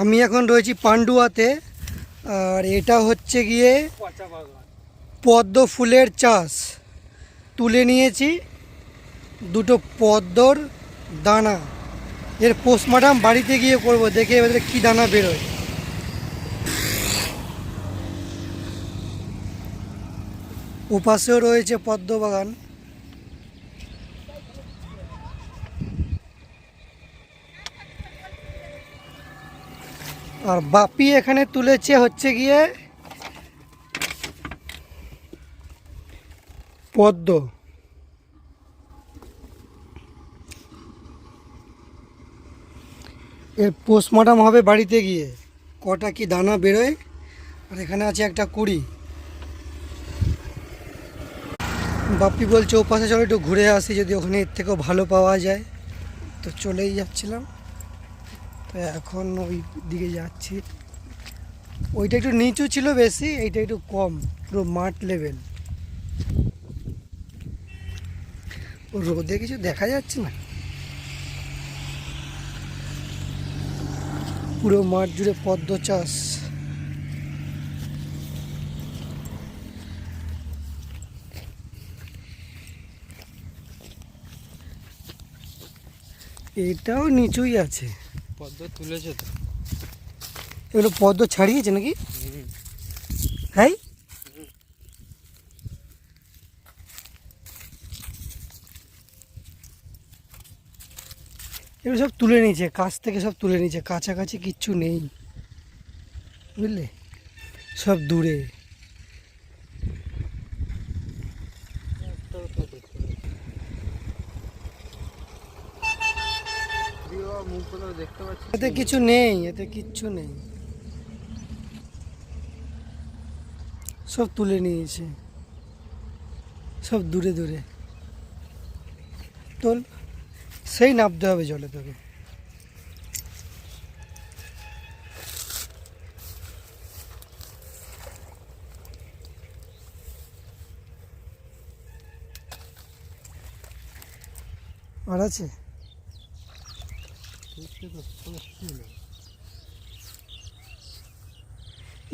আমি এখন রয়েছি পান্ডুয়াতে, আর এটা হচ্ছে গিয়ে পদ্ম ফুলের চাষ। তুলে নিয়েছি দুটো পদ্মর দানা। এর পোস্টমার্টাম বাড়িতে গিয়ে করব, দেখে এবারে কী দানা বেরোয়। ওপাশেও রয়েছে পদ্ম বাগান। আর বাপি এখানে তুলেছে হচ্ছে গিয়ে পদ্ম। এর পোস্টমর্টম হবে বাড়িতে গিয়ে। কটা কি দানা বেরোয়? আর এখানে আছে একটা কুড়ি। বাপি বলছে ও পাশে চলো, একটু ঘুরে আসি, যদি ওখানে এর থেকেও ভালো পাওয়া যায়। তো চলেই যাচ্ছিলাম। এখন ওই দিকে যাচ্ছি। ওইটা একটু নিচু ছিল বেশি, এইটা একটু কম, পুরো মাঠ লেভেল রোদে কিছু দেখা যাচ্ছে না? পুরো মাঠ জুড়ে পদ্ম চাষ। এটাও নিচুই আছে। পদ্ম তুলেছে তো। এগুলো পদ্ম ছাড়িয়েছে নাকি? হ্যাঁ? এগুলো সব তুলে নিয়েছে, কাছ থেকে সব তুলে নিয়েছে, কাছাকাছি কিচ্ছু নেই। বুঝলে? সব দূরে। এতে কিছু নেই, এতে কিচ্ছু নেই। সব তুলে নিয়েছে। সব দূরে দূরে। তোল, সেই নামতে হবে জলে তোকে। আর আছে?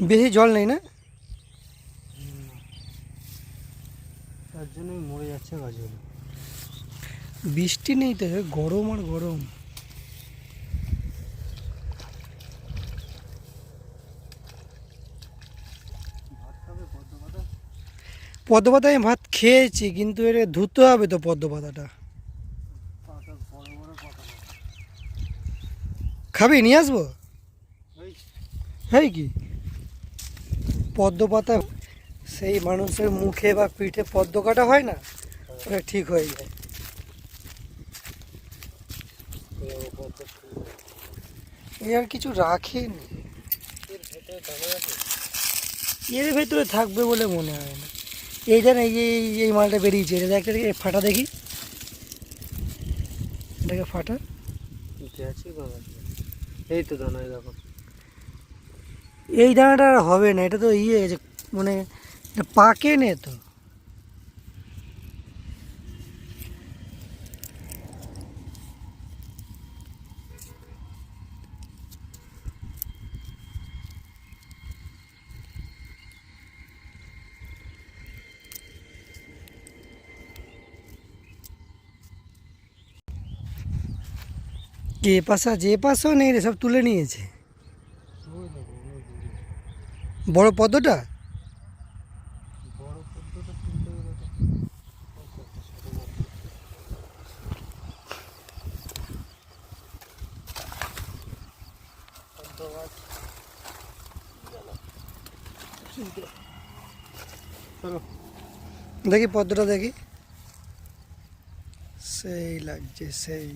বেশি জল নেই না? তার জন্যই মরে যাচ্ছে গাছগুলো। বৃষ্টি নেই তো গরম আর গরম। পদ্ম পাতা আমি ভাত খেয়েছি কিন্তু এটা ধুতে হবে তো পদ্ম পাতাটা খাবি, নিয়ে আসব? হ্যাঁ কি? পদ্ম পাতা সেই মানুষের মুখে বা পিঠে পদ্ম কাটা হয় না? ওটা ঠিক হয়ে যায়। এই আর কিছু রাখেনি। এর ভেতরে থাকবে বলে মনে হয় না। এই জান, এই যে এই- মালটা বেরিয়েছে। এটা একটা ফাটা দেখি। এটাকে ফাটা। আছে এই তো দানা দেখো। এই দানাটা আর হবে না, এটা তো ইয়ে মানে পাকে নে তো। যে পাশা যে পাশাও নেই রে সব তুলে নিয়েছে ওই দেখো ওই দূরে। বড় পদ্মটা বড় পদ্মটা তুলতে গেলে তো পদ্ম গাছ চলো দেখি পদ্মটা দেখি সেই লাগছে সেই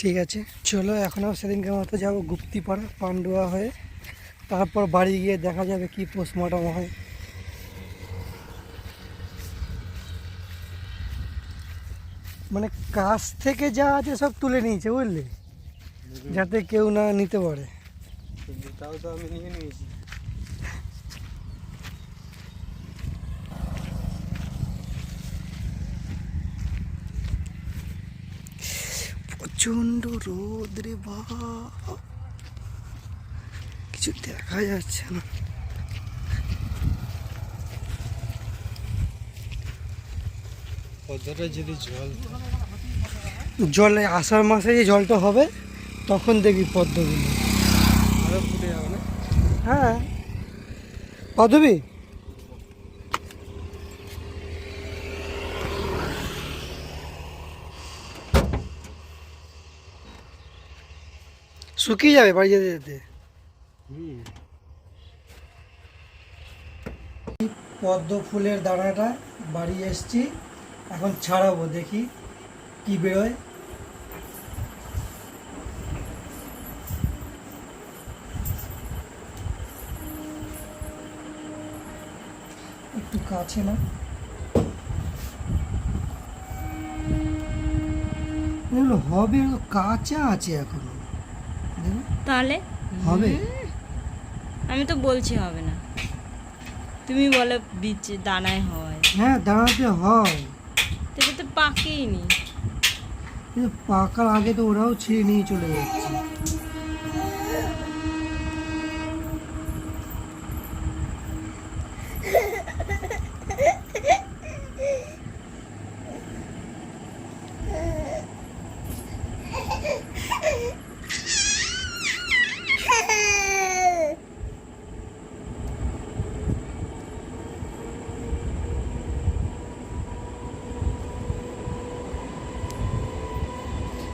ঠিক আছে। চলো এখনও সেদিনকে মতো যাব গুপ্তিপাড়া, পান্ডুয়া হয়ে। তারপর বাড়ি গিয়ে দেখা যাবে কি পোস্টমর্টম হয়। মানে কাছ থেকে যা আছে সব তুলে নিয়েছে, বুঝলি? যাতে কেউ না নিতে পারে। তাও তো আমি নিয়ে নিয়েছি। প্রচণ্ড রোদ রে কিছু দেখা যাচ্ছে না। পদ্মাটা যদি জল জলে আষাঢ় মাসে যে জলটা হবে তখন দেখবি পদ্মগুলো। হ্যাঁ। পদবী শুকিয়ে যাবে বাড়ি যেতে যেতে। পদ্ম ফুলের দানাটা বাড়ি এসছি, এখন ছাড়াবো, দেখি কি বেরোয়। একটু কাছে না? হবে কাঁচা আছে এখনও। তাহলে? হবে? আমি তো বলছি হবে না। তুমি বলে বিচে দানায় হয়। হ্যাঁ দানাতে হয়। সেটা তো পাকেই নি। পাকার আগে তো ওরাও ছিঁড়ে নিয়ে চলে যাচ্ছে।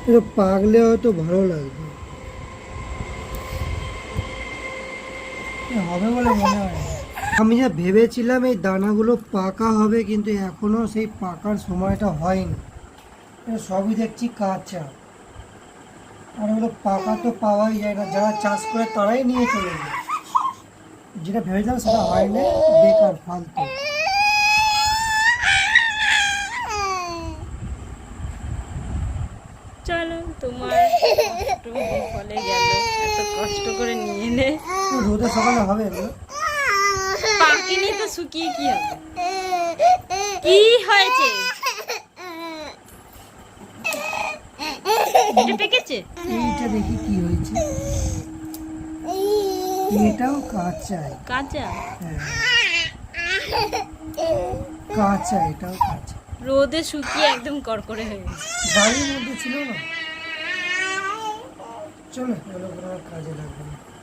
এটা পাকলে হয়তো ভালো লাগবে। হবে বলে মনে হয়। আমি যা ভেবেছিলাম এই দানাগুলো পাকা হবে, কিন্তু এখনও সেই পাকার সময়টা হয়নি। সবই দেখছি কাঁচা। আর এগুলো পাকা তো পাওয়াই যায় না, যারা চাষ করে তারাই নিয়ে চলে যায়। যেটা ভেবেছিলাম সেটা হয় না বেকার, ফালতু চলো তোমার গেল। এত কষ্ট করে নিয়ে নে। তো রোদে সকালে হবে তো শুকিয়ে কি হবে? কি হয়েছে? এটা পেকেছে? এইটা দেখি কি হয়েছে। এটাও কাঁচাই কাঁচা? হ্যাঁ। কাঁচা এটাও কাঁচা। রোদে শুকিয়ে একদম কড়কড়ে হয়ে গেছে। বাড়ির মধ্যে ছিল না? চলো এগুলো কাজে লাগবে না।